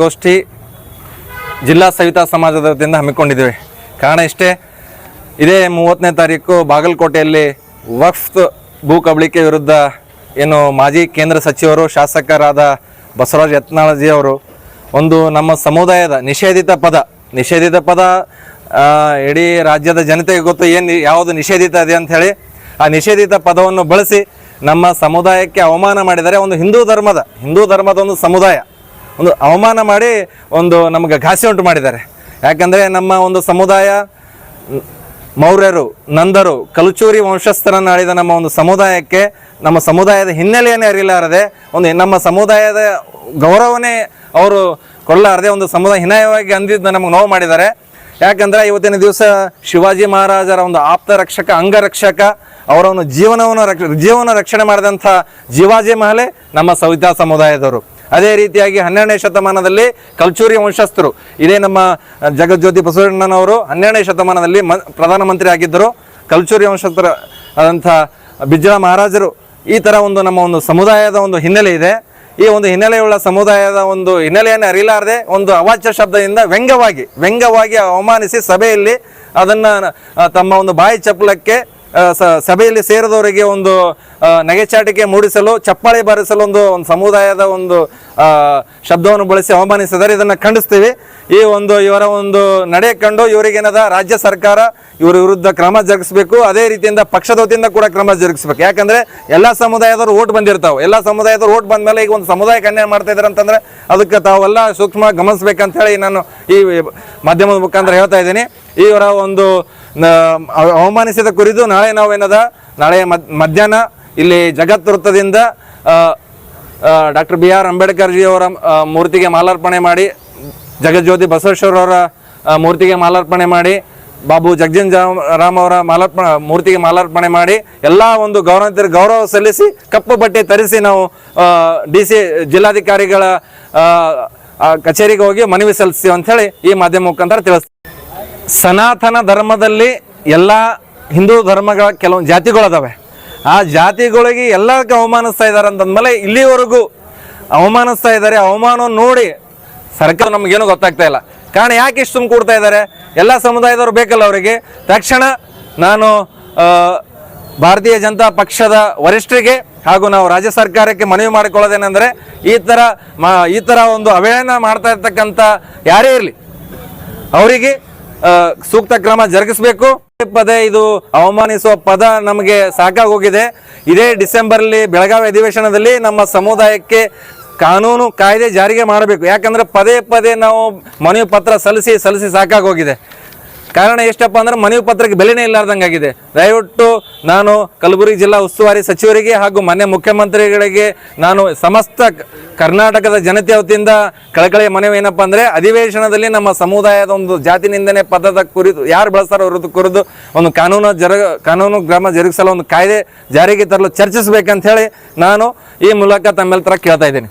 ಗೋಷ್ಠಿ ಜಿಲ್ಲಾ ಸವಿತಾ ಸಮಾಜದ ವತಿಯಿಂದ ಹಮ್ಮಿಕೊಂಡಿದ್ದೇವೆ. ಕಾರಣ ಇಷ್ಟೇ, ಇದೇ ಮೂವತ್ತನೇ ತಾರೀಕು ಬಾಗಲಕೋಟೆಯಲ್ಲಿ ವಕ್ಫ್ ಭೂ ಕಬಳಿಕೆ ವಿರುದ್ಧ ಏನು ಮಾಜಿ ಕೇಂದ್ರ ಸಚಿವರು, ಶಾಸಕರಾದ ಬಸವರಾಜ ಯತ್ನಾಳಜಿ ಅವರು ಒಂದು ನಮ್ಮ ಸಮುದಾಯದ ನಿಷೇಧಿತ ಪದ ನಿಷೇಧಿತ ಪದ ಇಡೀ ರಾಜ್ಯದ ಜನತೆಗೆ ಗೊತ್ತು ಏನು ಯಾವುದು ನಿಷೇಧಿತ ಇದೆ ಅಂತ ಹೇಳಿ ಆ ನಿಷೇಧಿತ ಪದವನ್ನು ಬಳಸಿ ನಮ್ಮ ಸಮುದಾಯಕ್ಕೆ ಅವಮಾನ ಮಾಡಿದರೆ ಒಂದು ಹಿಂದೂ ಧರ್ಮದ ಹಿಂದೂ ಧರ್ಮದ ಒಂದು ಸಮುದಾಯ. ಒಂದು ಅವಮಾನ ಮಾಡಿ ಒಂದು ನಮಗೆ ಘಾಸಿ ಉಂಟು ಮಾಡಿದ್ದಾರೆ. ಯಾಕಂದರೆ ನಮ್ಮ ಒಂದು ಸಮುದಾಯ ಮೌರ್ಯರು, ನಂದರು ಕಲಚೂರಿ ವಂಶಸ್ಥರನ್ನು ಆಳಿದ ನಮ್ಮ ಒಂದು ಸಮುದಾಯಕ್ಕೆ ನಮ್ಮ ಸಮುದಾಯದ ಹಿನ್ನೆಲೆಯನ್ನೇ ಅರಿಲಾರದೆ ಒಂದು ನಮ್ಮ ಸಮುದಾಯದ ಗೌರವನೇ ಅವರು ಕೊಡಲಾರದೆ ಒಂದು ಸಮುದಾಯ ಹಿನಾಯವಾಗಿ ಅಂದಿದ್ದು ನಮಗೆ ನೋವು ಮಾಡಿದ್ದಾರೆ. ಯಾಕಂದ್ರೆ ಇವತ್ತಿನ ದಿವಸ ಶಿವಾಜಿ ಮಹಾರಾಜರ ಒಂದು ಆಪ್ತ ರಕ್ಷಕ ಅಂಗರಕ್ಷಕ ಅವರ ಒಂದು ಜೀವನವನ್ನು ರಕ್ಷ ಜೀವನ ರಕ್ಷಣೆ ಮಾಡಿದಂಥ ಜೀವಾಜಿ ಮಹಲೆ ನಮ್ಮ ಸವಿತಾ ಸಮುದಾಯದವರು. ಅದೇ ರೀತಿಯಾಗಿ ಹನ್ನೆರಡನೇ ಶತಮಾನದಲ್ಲಿ ಕಲ್ಚೂರಿ ವಂಶಸ್ಥರು. ಇದೇ ನಮ್ಮ ಜಗಜ್ಯೋತಿ ಬಸವಣ್ಣನವರು ಹನ್ನೆರಡನೇ ಶತಮಾನದಲ್ಲಿ ಮ, ಪ್ರಧಾನಮಂತ್ರಿ ಆಗಿದ್ದರು. ಕಲ್ಚೂರಿ ವಂಶಸ್ಥರ ಆದಂಥ ಬಿಜ್ಜಳ ಮಹಾರಾಜರು ಈ ಥರ ಒಂದು ನಮ್ಮ ಒಂದು ಸಮುದಾಯದ ಒಂದು ಹಿನ್ನೆಲೆ ಇದೆ. ಈ ಒಂದು ಹಿನ್ನೆಲೆಯುಳ್ಳ ಸಮುದಾಯದ ಒಂದು ಹಿನ್ನೆಲೆಯನ್ನು ಅರಿಲಾರದೆ ಒಂದು ಅವಾಚ್ಯ ಶಬ್ದದಿಂದ ವ್ಯಂಗ್ಯವಾಗಿ ವ್ಯಂಗ್ಯವಾಗಿ ಅವಮಾನಿಸಿ ಸಭೆಯಲ್ಲಿ ಅದನ್ನು ತಮ್ಮ ಒಂದು ಬಾಯಿ ಚಪ್ಪಲಕ್ಕೆ ಸಭೆಯಲ್ಲಿ ಸೇರಿದವರಿಗೆ ಒಂದು ನಗೆಚಾಟಿಕೆ ಮೂಡಿಸಲು, ಚಪ್ಪಾಳೆ ಬಾರಿಸಲು ಒಂದು ಒಂದು ಸಮುದಾಯದ ಒಂದು ಶಬ್ದವನ್ನು ಬಳಸಿ ಅವಮಾನಿಸಿದರೆ ಇದನ್ನು ಖಂಡಿಸ್ತೀವಿ. ಈ ಒಂದು, ಇವರ ಒಂದು ನಡೆ ಕಂಡು ಇವರಿಗೇನದ, ರಾಜ್ಯ ಸರ್ಕಾರ ಇವರ ವಿರುದ್ಧ ಕ್ರಮ ಜರುಗಿಸಬೇಕು. ಅದೇ ರೀತಿಯಿಂದ ಪಕ್ಷದ ವತಿಯಿಂದ ಕೂಡ ಕ್ರಮ ಜರುಗಿಸಬೇಕು. ಯಾಕಂದ್ರೆ ಎಲ್ಲ ಸಮುದಾಯದವರು ಓಟ್ ಬಂದಿರ್ತಾವೆ. ಎಲ್ಲ ಸಮುದಾಯದವರು ಓಟ್ ಬಂದ್ಮೇಲೆ ಈಗ ಒಂದು ಸಮುದಾಯಕ್ಕೆ ಅನ್ಯಾಯ ಮಾಡ್ತಾ ಇದ್ದಾರೆ ಅಂತಂದ್ರೆ ಅದಕ್ಕೆ ತಾವೆಲ್ಲ ಸೂಕ್ಷ್ಮ ಗಮನಿಸ್ಬೇಕಂತ ಹೇಳಿ ನಾನು ಈ ಮಾಧ್ಯಮದ ಮುಖಾಂತರ ಹೇಳ್ತಾ ಇದ್ದೀನಿ. ಇವರ ಒಂದು ಅವಮಾನಿಸಿದ ಕುರಿತು ನಾಳೆ ನಾವೇನದ? ನಾಳೆ ಮಧ್ಯಾಹ್ನ ಇಲ್ಲಿ ಜಗತ್ ವೃತ್ತದಿಂದ doctor B R Ambedkar ji ಅವರ ಮೂರ್ತಿಗೆ ಮಾಲಾರ್ಪಣೆ ಮಾಡಿ, ಜಗಜ್ಯೋತಿ ಬಸವೇಶ್ವರವರ ಮೂರ್ತಿಗೆ ಮಾಲಾರ್ಪಣೆ ಮಾಡಿ, ಬಾಬು ಜಗಜೀನ್ ರಾಮ್ ಅವರ ಮಾಲಾರ್ಪಣ, ಮೂರ್ತಿಗೆ ಮಾಲಾರ್ಪಣೆ ಮಾಡಿ, ಎಲ್ಲ ಒಂದು ಗೌರವ ಗೌರವ ಸಲ್ಲಿಸಿ, ಕಪ್ಪು ಬಟ್ಟೆ ತರಿಸಿ ನಾವು ಡಿ ಸಿ ಜಿಲ್ಲಾಧಿಕಾರಿಗಳ ಕಚೇರಿಗೆ ಹೋಗಿ ಮನವಿ ಸಲ್ಲಿಸ್ತೀವಿ ಅಂಥೇಳಿ ಈ ಮಾಧ್ಯಮ ಮುಖಾಂತರ ತಿಳಿಸ್ತೀವಿ. ಸನಾತನ ಧರ್ಮದಲ್ಲಿ ಎಲ್ಲ ಹಿಂದೂ ಧರ್ಮಗಳ ಕೆಲವೊಂದು ಜಾತಿಗಳದಾವೆ ಆ ಜಾತಿಗಳಿಗೆ ಎಲ್ಲಕ್ಕೆ ಅವಮಾನಿಸ್ತಾ ಇದ್ದಾರೆ ಅಂತಂದ್ಮೇಲೆ ಇಲ್ಲಿವರೆಗೂ ಅವಮಾನಿಸ್ತಾ ಇದ್ದಾರೆ. ಅವಮಾನ ನೋಡಿ ಸರ್ಕಾರ ನಮಗೇನು ಗೊತ್ತಾಗ್ತಾ ಇಲ್ಲ. ಕಾರಣ ಯಾಕೆ ಇಷ್ಟು ಕೊಡ್ತಾ ಇದ್ದಾರೆ? ಎಲ್ಲ ಸಮುದಾಯದವರು ಬೇಕಲ್ಲ ಅವರಿಗೆ. ತಕ್ಷಣ ನಾನು ಭಾರತೀಯ ಜನತಾ ಪಕ್ಷದ ವರಿಷ್ಠರಿಗೆ ಹಾಗೂ ನಾವು ರಾಜ್ಯ ಸರ್ಕಾರಕ್ಕೆ ಮನವಿ ಮಾಡಿಕೊಳ್ಳೋದೇನೆಂದರೆ ಈ ಥರ ಮಾ, ಈ ಥರ ಒಂದು ಅವಹೇಳನ ಮಾಡ್ತಾ ಇರ್ತಕ್ಕಂಥ ಯಾರೇ ಇರಲಿ, ಅವರಿಗೆ ಸೂಕ್ತ ಕ್ರಮ ಜರುಗಿಸಬೇಕು. ಪದೇ ಇದು ಅವಮಾನಿಸುವ ಪದ ನಮಗೆ ಸಾಕಾಗೋಗಿದೆ ಇದೇ ಅಲ್ಲಿ ಬೆಳಗಾವಿ ಅಧಿವೇಶನದಲ್ಲಿ ನಮ್ಮ ಸಮುದಾಯಕ್ಕೆ ಕಾನೂನು ಕಾಯ್ದೆ ಜಾರಿಗೆ ಮಾಡಬೇಕು. ಯಾಕಂದ್ರೆ ಪದೇ ಪದೇ ನಾವು ಮನವಿ ಪತ್ರ ಸಲ್ಲಿಸಿ ಸಲ್ಲಿಸಿ ಸಾಕಾಗೋಗಿದೆ ಕಾರಣ ಎಷ್ಟಪ್ಪ ಅಂದ್ರೆ ಮನವಿ ಪತ್ರಕ್ಕೆ ಬೆಲೆನೇ ಇಲ್ಲಾರ್ದಂಗಾಗಿದೆ. ದಯವಿಟ್ಟು ನಾನು ಕಲಬುರಗಿ ಜಿಲ್ಲಾ ಉಸ್ತುವಾರಿ ಸಚಿವರಿಗೆ ಹಾಗೂ ಮಾನ್ಯ ಮುಖ್ಯಮಂತ್ರಿಗಳಿಗೆ ನಾನು ಸಮಸ್ತ ಕರ್ನಾಟಕದ ಜನತೆ ವತಿಯಿಂದ ಕಳಕಳಿಯ ಮನವಿ ಏನಪ್ಪ ಅಂದರೆ ಅಧಿವೇಶನದಲ್ಲಿ ನಮ್ಮ ಸಮುದಾಯದ ಒಂದು ಜಾತಿ ನಿಂದನೆ ಪದದ ಕುರಿತು ಯಾರು ಬಳಸ್ತಾರೋ ಅವ್ರದ್ದು ಕುರಿತು ಒಂದು ಕಾನೂನು ಜರ ಕಾನೂನು ಕ್ರಮ ಜರುಗಿಸಲು ಒಂದು ಕಾಯ್ದೆ ಜಾರಿಗೆ ತರಲು ಚರ್ಚಿಸಬೇಕಂತ ಹೇಳಿ ನಾನು ಈ ಮೂಲಕ ತಮ್ಮೆಲ್ಲರ ಕೇಳ್ತಾ ಇದ್ದೀನಿ.